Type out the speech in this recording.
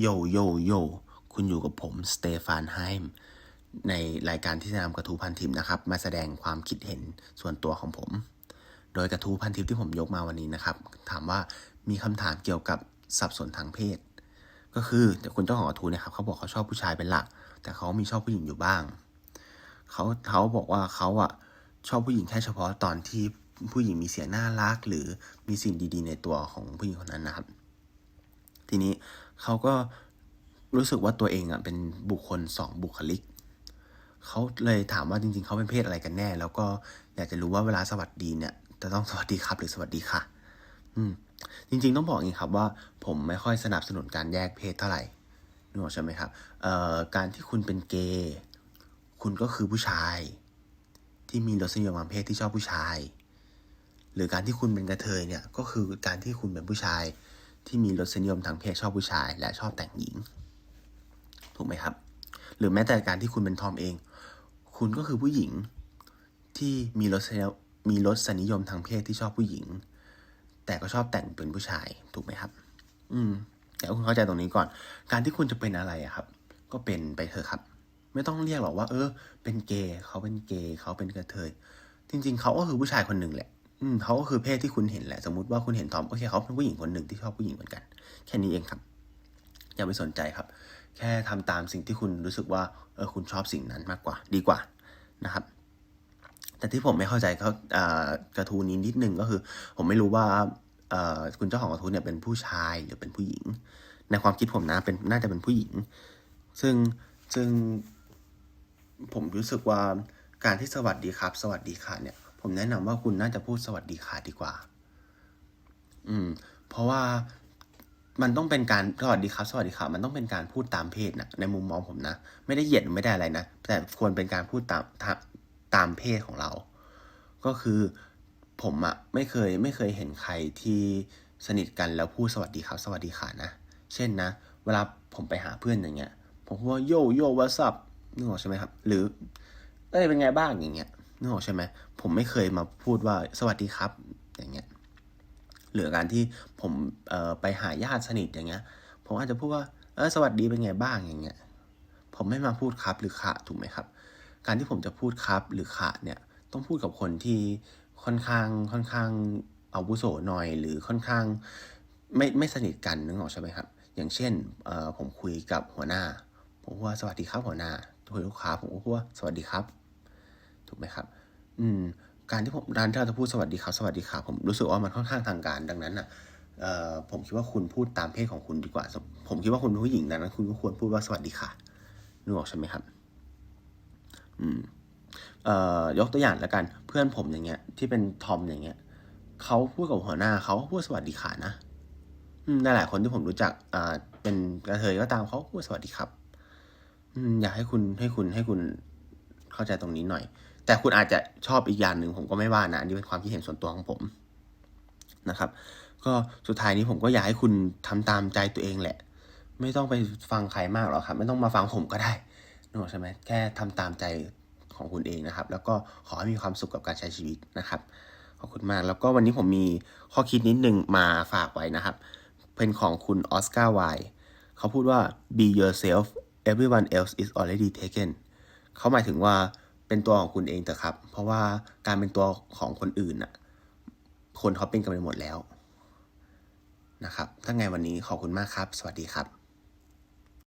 โยโยโยคุณอยู่กับผมสเตฟานไฮม์ในรายการที่จะนำกระทู้พันทิปนะครับ มาแสดงความคิดเห็นส่วนตัวของผม โดยกระทู้พันทิปที่ผมยกมาวันนี้นะครับ ถามว่ามีคำถามเกี่ยวกับสับสนทางเพศ ก็คือคุณเจ้าของกระทู้นี่ยครับเขาบอกเขาชอบผู้ชายเป็นหลัก แต่เขามีชอบผู้หญิงอยู่บ้างเขาเขาบอกว่าเขาอะชอบผู้หญิงแค่เฉพาะตอนที่ผู้หญิงมีเสียงน่ารัก หรือมีสิ่งดี ๆ ในตัวของผู้หญิงคนนั้นนะครับ ทีนี้เขาก็รู้สึกว่าตัวเองอะเป็นบุคคลสองบุคลิกเขาเลยถามว่าจริงๆ เขาเป็นเพศอะไรกันแน่ แล้วก็อยากจะรู้ว่าเวลาสวัสดีเนี่ย จะต้องสวัสดีครับหรือสวัสดีค่ะ อืม จริงๆต้องบอกเองครับว่า ผมไม่ค่อยสนับสนุนการแยกเพศเท่าไหร่นึกออกใช่ไหมครับ เอ่อ การที่คุณเป็นเกย์คุณก็คือผู้ชาย ที่มีรสนิยมทางเพศที่ชอบผู้ชาย หรือการที่คุณเป็นกระเทยเนี่ย ก็คือการที่คุณเป็นผู้ชาย ที่มีรสนิยมทางเพศชอบผู้ชาย และชอบแต่งหญิง ถูกไหมครับ หรือแม้แต่การที่คุณเป็นทอมเอง คุณก็คือผู้หญิงที่มีรสมมีรสนิยมทางเพศที่ชอบผู้หญิง แต่ก็ชอบแต่งเป็นผู้ชายถูกไหมครับ อืมแต่คุณเข้าใจตรงนี้ก่อน การที่คุณจะเป็นอะไรอะครับ ก็เป็นไปเถอะครับ ไม่ต้องเรียกหรอกว่า เออ เป็นเกย์เขาเป็นเกย์เขาเป็นกระเทย จริง ๆ เขาก็คือผู้ชายคนหนึ่งแหละ อืมเขาก็คือเพศที่คุณเห็นแหละ สมมติว่าคุณเห็นทอมโอเคเขาเป็นผู้หญิงคนหนึ่งที่ชอบผู้หญิงเหมือนกัน แค่นี้เองครับ อย่าไปสนใจครับ แค่ทำตามสิ่งที่คุณรู้สึกว่าเออคุณชอบสิ่งนั้นมากกว่า ดีกว่านะครับ แต่ที่ผมไม่เข้าใจเขาอ่ากระทูนี้นิดนึงก็คือ ผมไม่รู้ว่าเอ่อคุณเจ้าของกระทูเนี่ยเป็นผู้ชายหรือเป็นผู้หญิง ในความคิดผมนะเป็นน่าจะเป็นผู้หญิง ซึ่งซึ่งผมรู้สึกว่าการที่สวัสดีครับ สวัสดีค่ะเนี่ย ผมแนะนำว่าคุณน่าจะพูดสวัสดีค่ะดีกว่า อืม เพราะว่ามันต้องเป็นการสวัสดีครับ สวัสดีค่ะมันต้องเป็นการพูดตามเพศนะในมุมมองผมนะ ไม่ได้เหยียดหรือไม่ได้อะไรนะ แต่ควรเป็นการพูดตามตามตามเพศของเรา ก็คือผมอะไม่เคยไม่เคยเห็นใครที่สนิทกันแล้วพูดสวัสดีครับ สวัสดีค่ะนะ เช่นนะ เวลาผมไปหาเพื่อนอย่างเงี้ย ผมพูดว่าโยโย่วัสับนึกออกใช่ไหมครับ หรือเอ้ยเป็นไงบ้างอย่างเงี้ย นึกออกใช่ไหมผมไม่เคยมาพูดว่าสวัสดีครับ อย่างเงี้ยหรือการที่ผมไปหาญาติสนิทอย่างเงี้ย ผมอาจจะพูดว่าเออสวัสดีเป็นไงบ้างอย่างเงี้ย ผมไม่มาพูดครับหรือคะถูกไหมครับ การที่ผมจะพูดครับหรือคะเนี่ยต้องพูดกับคนที่ค่อนข้างค่อนข้างอาวุโสหน่อย หรือค่อนข้างไม่ไม่สนิทกันนึกออกใช่ไหมครับ อย่างเช่นผมคุยกับหัวหน้า ผมว่าสวัสดีครับหัวหน้าคุยกับลูกค้าผมก็พูดว่าสวัสดีครับ ถูกไหมครับ อืม การที่ผมการที่เราจะพูดสวัสดีครับ สวัสดีครับ ผมรู้สึกว่ามันค่อนข้างทางการดังนั้นอะเอ่อผมคิดว่าคุณพูดตามเพศของคุณดีกว่า ผมคิดว่าคุณเป็นผู้หญิงดังนั้นคุณก็ควรพูดว่าสวัสดีค่ะนึกออกใช่ไหมครับ อืมเอ่อยกตัวอย่างแล้วกัน เพื่อนผมอย่างเงี้ย ที่เป็นทอมอย่างเงี้ยเขาพูดกับหัวหน้าเขาพูดสวัสดีค่ะนะอืมหลายคนที่ผมรู้จักอ่าเป็นกระเทยก็ตามเขาพูดสวัสดีครับ อืมอยากให้คุณให้คุณให้คุณเข้าใจตรงนี้หน่อย แต่คุณอาจจะชอบอีกอย่างหนึ่งผมก็ไม่ว่านะอันนี้เป็นความคิดเห็นส่วนตัวของผมนะครับ ก็สุดท้ายนี้ผมก็อยากให้คุณทำตามใจตัวเองแหละ ไม่ต้องไปฟังใครมากหรอกครับ ไม่ต้องมาฟังผมก็ได้นึกออกใช่ไหมแค่ทำตามใจของคุณเองนะครับ แล้วก็ขอให้มีความสุขกับการใช้ชีวิตนะครับขอบคุณมาก แล้วก็วันนี้ผมมีข้อคิดนิดนึงมาฝากไว้นะครับ เป็นของคุณออสการ์ไวเขาพูดว่า be yourself everyone else is already taken เขาหมายถึงว่า เป็นตัวของคุณเองเถอะครับ เพราะว่าการเป็นตัวของคนอื่นน่ะคนเขาเป็นกันไปหมดแล้วนะครับ ถ้าไงวันนี้ขอบคุณมากครับ สวัสดีครับ